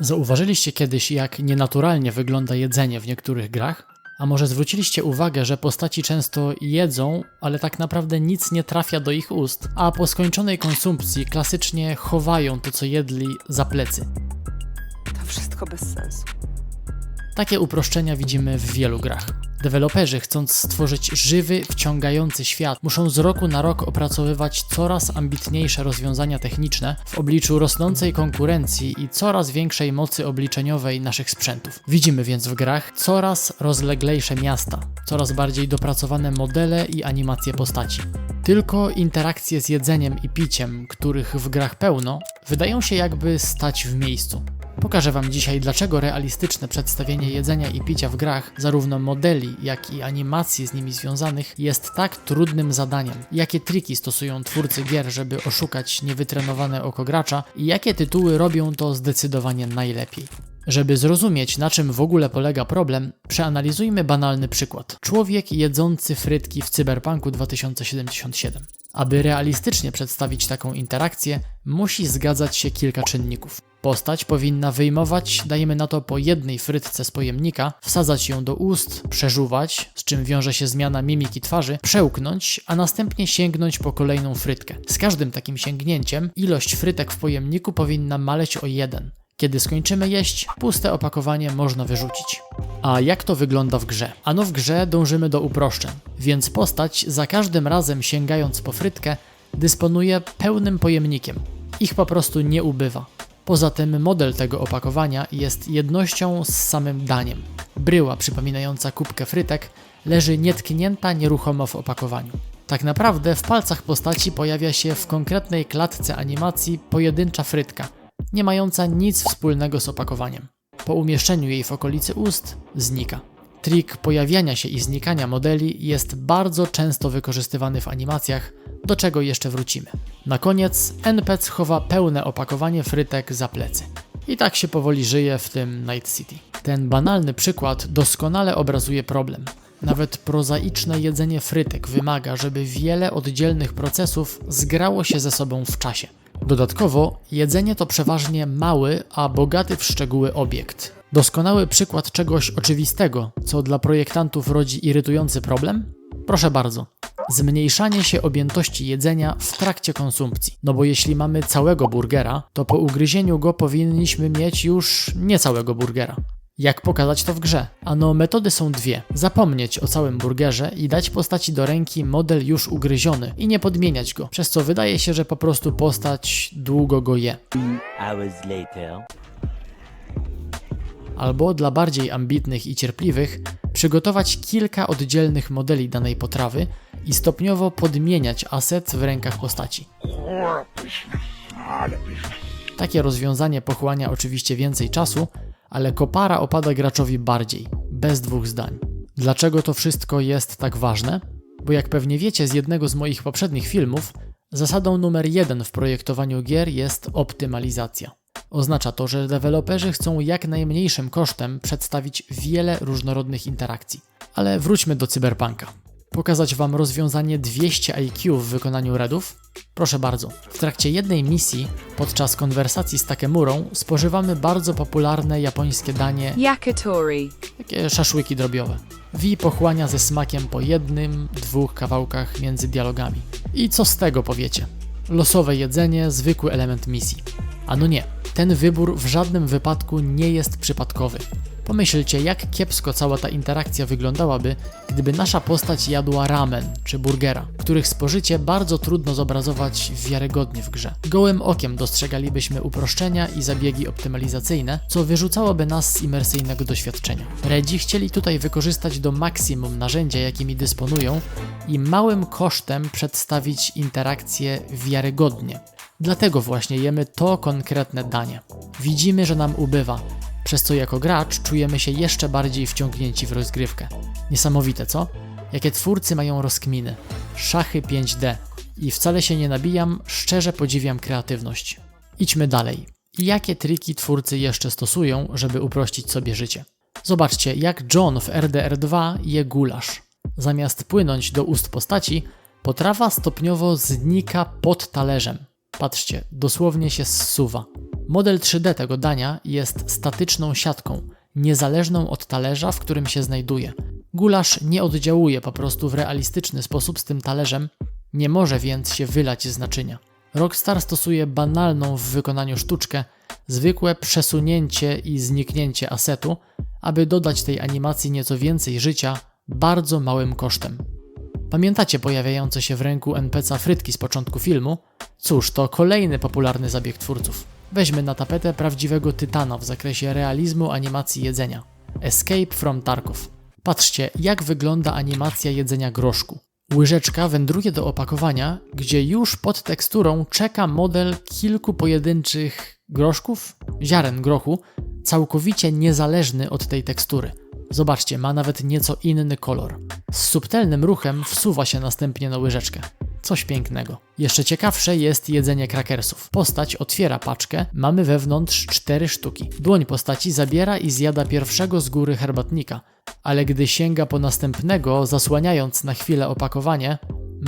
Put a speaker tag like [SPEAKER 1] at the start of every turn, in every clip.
[SPEAKER 1] Zauważyliście kiedyś, jak nienaturalnie wygląda jedzenie w niektórych grach? A może zwróciliście uwagę, że postaci często jedzą, ale tak naprawdę nic nie trafia do ich ust, a po skończonej konsumpcji klasycznie chowają to, co jedli, za plecy?
[SPEAKER 2] To wszystko bez sensu.
[SPEAKER 1] Takie uproszczenia widzimy w wielu grach. Deweloperzy, chcąc stworzyć żywy, wciągający świat, muszą z roku na rok opracowywać coraz ambitniejsze rozwiązania techniczne w obliczu rosnącej konkurencji i coraz większej mocy obliczeniowej naszych sprzętów. Widzimy więc w grach coraz rozleglejsze miasta, coraz bardziej dopracowane modele i animacje postaci. Tylko interakcje z jedzeniem i piciem, których w grach pełno, wydają się jakby stać w miejscu. Pokażę Wam dzisiaj, dlaczego realistyczne przedstawienie jedzenia i picia w grach, zarówno modeli, jak i animacji z nimi związanych, jest tak trudnym zadaniem. Jakie triki stosują twórcy gier, żeby oszukać niewytrenowane oko gracza i jakie tytuły robią to zdecydowanie najlepiej. Żeby zrozumieć, na czym w ogóle polega problem, przeanalizujmy banalny przykład. Człowiek jedzący frytki w Cyberpunku 2077. Aby realistycznie przedstawić taką interakcję, musi zgadzać się kilka czynników. Postać powinna wyjmować, dajemy na to po jednej frytce z pojemnika, wsadzać ją do ust, przeżuwać, z czym wiąże się zmiana mimiki twarzy, przełknąć, a następnie sięgnąć po kolejną frytkę. Z każdym takim sięgnięciem ilość frytek w pojemniku powinna maleć o jeden. Kiedy skończymy jeść, puste opakowanie można wyrzucić. A jak to wygląda w grze? Ano w grze dążymy do uproszczeń, więc postać za każdym razem sięgając po frytkę dysponuje pełnym pojemnikiem. Ich po prostu nie ubywa. Poza tym model tego opakowania jest jednością z samym daniem. Bryła przypominająca kubkę frytek leży nietknięta nieruchomo w opakowaniu. Tak naprawdę w palcach postaci pojawia się w konkretnej klatce animacji pojedyncza frytka, nie mająca nic wspólnego z opakowaniem. Po umieszczeniu jej w okolicy ust znika. Trik pojawiania się i znikania modeli jest bardzo często wykorzystywany w animacjach, do czego jeszcze wrócimy. Na koniec NPC chowa pełne opakowanie frytek za plecy. I tak się powoli żyje w tym Night City. Ten banalny przykład doskonale obrazuje problem. Nawet prozaiczne jedzenie frytek wymaga, żeby wiele oddzielnych procesów zgrało się ze sobą w czasie. Dodatkowo, jedzenie to przeważnie mały, a bogaty w szczegóły obiekt. Doskonały przykład czegoś oczywistego, co dla projektantów rodzi irytujący problem? Proszę bardzo. Zmniejszanie się objętości jedzenia w trakcie konsumpcji. No bo jeśli mamy całego burgera, to po ugryzieniu go powinniśmy mieć już nie całego burgera. Jak pokazać to w grze? Ano, metody są dwie. Zapomnieć o całym burgerze i dać postaci do ręki model już ugryziony i nie podmieniać go, przez co wydaje się, że po prostu postać długo go je. Albo dla bardziej ambitnych i cierpliwych, przygotować kilka oddzielnych modeli danej potrawy i stopniowo podmieniać aset w rękach postaci. Takie rozwiązanie pochłania oczywiście więcej czasu, ale kopara opada graczowi bardziej, bez dwóch zdań. Dlaczego to wszystko jest tak ważne? Bo jak pewnie wiecie z jednego z moich poprzednich filmów, zasadą numer jeden w projektowaniu gier jest optymalizacja. Oznacza to, że deweloperzy chcą jak najmniejszym kosztem przedstawić wiele różnorodnych interakcji. Ale wróćmy do cyberpunka. Pokazać Wam rozwiązanie 200 IQ w wykonaniu Redów? Proszę bardzo. W trakcie jednej misji, podczas konwersacji z Takemurą, spożywamy bardzo popularne japońskie danie,
[SPEAKER 2] Yakitori.
[SPEAKER 1] takie szaszłyki drobiowe. Wi pochłania ze smakiem po jednym, dwóch kawałkach między dialogami. I co z tego powiecie? Losowe jedzenie, zwykły element misji. A no nie, ten wybór w żadnym wypadku nie jest przypadkowy. Pomyślcie, jak kiepsko cała ta interakcja wyglądałaby, gdyby nasza postać jadła ramen czy burgera, których spożycie bardzo trudno zobrazować wiarygodnie w grze. Gołym okiem dostrzegalibyśmy uproszczenia i zabiegi optymalizacyjne, co wyrzucałoby nas z imersyjnego doświadczenia. Redzi chcieli tutaj wykorzystać do maksimum narzędzia, jakimi dysponują i małym kosztem przedstawić interakcję wiarygodnie. Dlatego właśnie jemy to konkretne danie. Widzimy, że nam ubywa, przez co jako gracz czujemy się jeszcze bardziej wciągnięci w rozgrywkę. Niesamowite, co? Jakie twórcy mają rozkminy. Szachy 5D. I wcale się nie nabijam, szczerze podziwiam kreatywność. Idźmy dalej. Jakie triki twórcy jeszcze stosują, żeby uprościć sobie życie? Zobaczcie, jak John w RDR2 je gulasz. Zamiast płynąć do ust postaci, potrawa stopniowo znika pod talerzem. Patrzcie, dosłownie się zsuwa. Model 3D tego dania jest statyczną siatką, niezależną od talerza, w którym się znajduje. Gulasz nie oddziałuje po prostu w realistyczny sposób z tym talerzem, nie może więc się wylać z naczynia. Rockstar stosuje banalną w wykonaniu sztuczkę, zwykłe przesunięcie i zniknięcie asetu, aby dodać tej animacji nieco więcej życia bardzo małym kosztem. Pamiętacie pojawiające się w ręku NPC frytki z początku filmu? Cóż, to kolejny popularny zabieg twórców. Weźmy na tapetę prawdziwego tytana w zakresie realizmu animacji jedzenia. Escape from Tarkov. Patrzcie, jak wygląda animacja jedzenia groszku. Łyżeczka wędruje do opakowania, gdzie już pod teksturą czeka model kilku pojedynczych groszków, ziaren grochu, całkowicie niezależny od tej tekstury. Zobaczcie, ma nawet nieco inny kolor. Z subtelnym ruchem wsuwa się następnie na łyżeczkę. Coś pięknego. Jeszcze ciekawsze jest jedzenie krakersów. Postać otwiera paczkę, mamy wewnątrz cztery sztuki. Dłoń postaci zabiera i zjada pierwszego z góry herbatnika, ale gdy sięga po następnego, zasłaniając na chwilę opakowanie,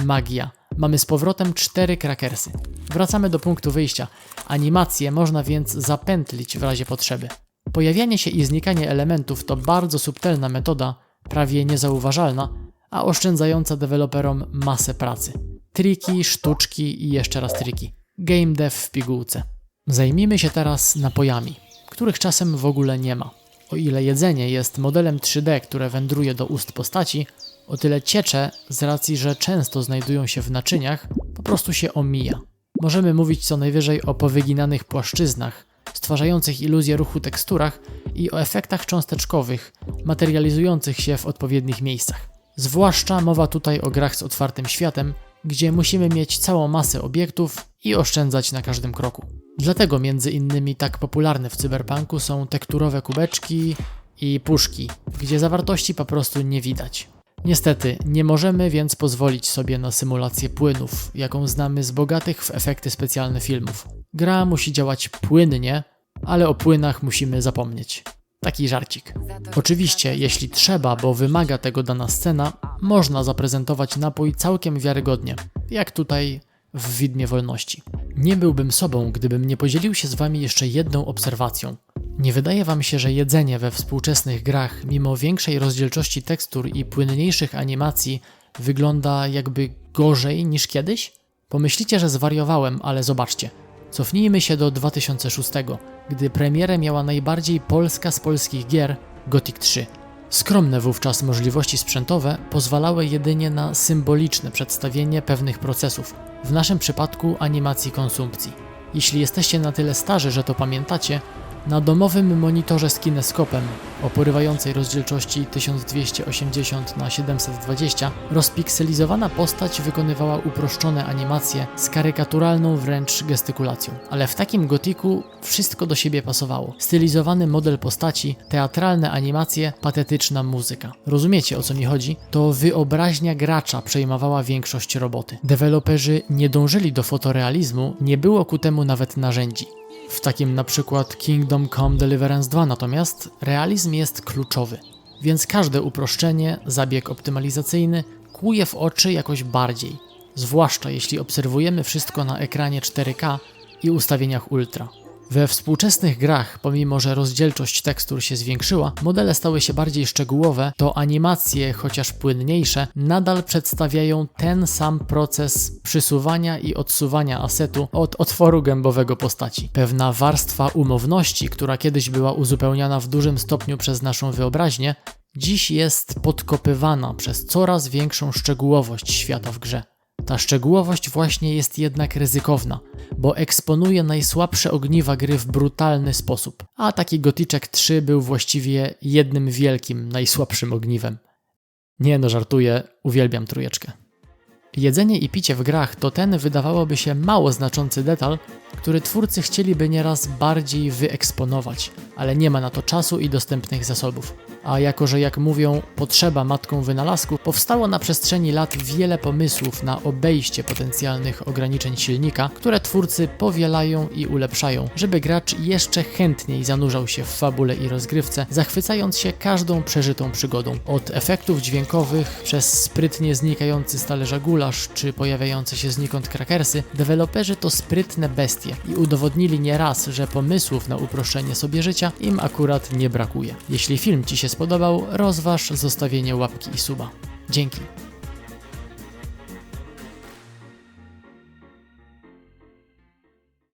[SPEAKER 1] magia. Mamy z powrotem cztery krakersy. Wracamy do punktu wyjścia. Animację można więc zapętlić w razie potrzeby. Pojawianie się i znikanie elementów to bardzo subtelna metoda, prawie niezauważalna, a oszczędzająca deweloperom masę pracy. Triki, sztuczki i jeszcze raz triki. Game dev w pigułce. Zajmijmy się teraz napojami, których czasem w ogóle nie ma. O ile jedzenie jest modelem 3D, które wędruje do ust postaci, o tyle ciecze, z racji, że często znajdują się w naczyniach, po prostu się omija. Możemy mówić co najwyżej o powyginanych płaszczyznach, stwarzających iluzję ruchu teksturach i o efektach cząsteczkowych, materializujących się w odpowiednich miejscach. Zwłaszcza mowa tutaj o grach z otwartym światem, gdzie musimy mieć całą masę obiektów i oszczędzać na każdym kroku. Dlatego między innymi tak popularne w cyberpunku są tekturowe kubeczki i puszki, gdzie zawartości po prostu nie widać. Niestety, nie możemy więc pozwolić sobie na symulację płynów, jaką znamy z bogatych w efekty specjalne filmów. Gra musi działać płynnie, ale o płynach musimy zapomnieć. Taki żarcik. Oczywiście, jeśli trzeba, bo wymaga tego dana scena, można zaprezentować napój całkiem wiarygodnie, jak tutaj w Widmie Wolności. Nie byłbym sobą, gdybym nie podzielił się z wami jeszcze jedną obserwacją. Nie wydaje wam się, że jedzenie we współczesnych grach, mimo większej rozdzielczości tekstur i płynniejszych animacji, wygląda jakby gorzej niż kiedyś? Pomyślicie, że zwariowałem, ale zobaczcie. Cofnijmy się do 2006, gdy premierę miała najbardziej polska z polskich gier Gothic 3. Skromne wówczas możliwości sprzętowe pozwalały jedynie na symboliczne przedstawienie pewnych procesów, w naszym przypadku animacji konsumpcji. Jeśli jesteście na tyle starzy, że to pamiętacie, na domowym monitorze z kineskopem o porywającej rozdzielczości 1280 na 720 rozpikselizowana postać wykonywała uproszczone animacje z karykaturalną wręcz gestykulacją. Ale w takim gotiku wszystko do siebie pasowało. Stylizowany model postaci, teatralne animacje, patetyczna muzyka. Rozumiecie o co mi chodzi? To wyobraźnia gracza przejmowała większość roboty. Deweloperzy nie dążyli do fotorealizmu, nie było ku temu nawet narzędzi. W takim na przykład Kingdom Come Deliverance 2 natomiast realizm jest kluczowy, więc każde uproszczenie, zabieg optymalizacyjny kłuje w oczy jakoś bardziej, zwłaszcza jeśli obserwujemy wszystko na ekranie 4K i ustawieniach ultra. We współczesnych grach, pomimo że rozdzielczość tekstur się zwiększyła, modele stały się bardziej szczegółowe, to animacje, chociaż płynniejsze, nadal przedstawiają ten sam proces przysuwania i odsuwania asetu od otworu gębowego postaci. Pewna warstwa umowności, która kiedyś była uzupełniana w dużym stopniu przez naszą wyobraźnię, dziś jest podkopywana przez coraz większą szczegółowość świata w grze. Ta szczegółowość właśnie jest jednak ryzykowna, bo eksponuje najsłabsze ogniwa gry w brutalny sposób, a taki Goticzek 3 był właściwie jednym wielkim, najsłabszym ogniwem. Nie no, żartuję, uwielbiam trójeczkę. Jedzenie i picie w grach to ten wydawałoby się mało znaczący detal, który twórcy chcieliby nieraz bardziej wyeksponować, ale nie ma na to czasu i dostępnych zasobów. A jako, że jak mówią, potrzeba matką wynalazku, powstało na przestrzeni lat wiele pomysłów na obejście potencjalnych ograniczeń silnika, które twórcy powielają i ulepszają, żeby gracz jeszcze chętniej zanurzał się w fabule i rozgrywce, zachwycając się każdą przeżytą przygodą. Od efektów dźwiękowych, przez sprytnie znikający z talerza gulasz, czy pojawiające się znikąd krakersy, deweloperzy to sprytne bestie i udowodnili nieraz, że pomysłów na uproszczenie sobie życia im akurat nie brakuje. Jeśli film Ci się spodobał, rozważ zostawienie łapki i suba. Dzięki.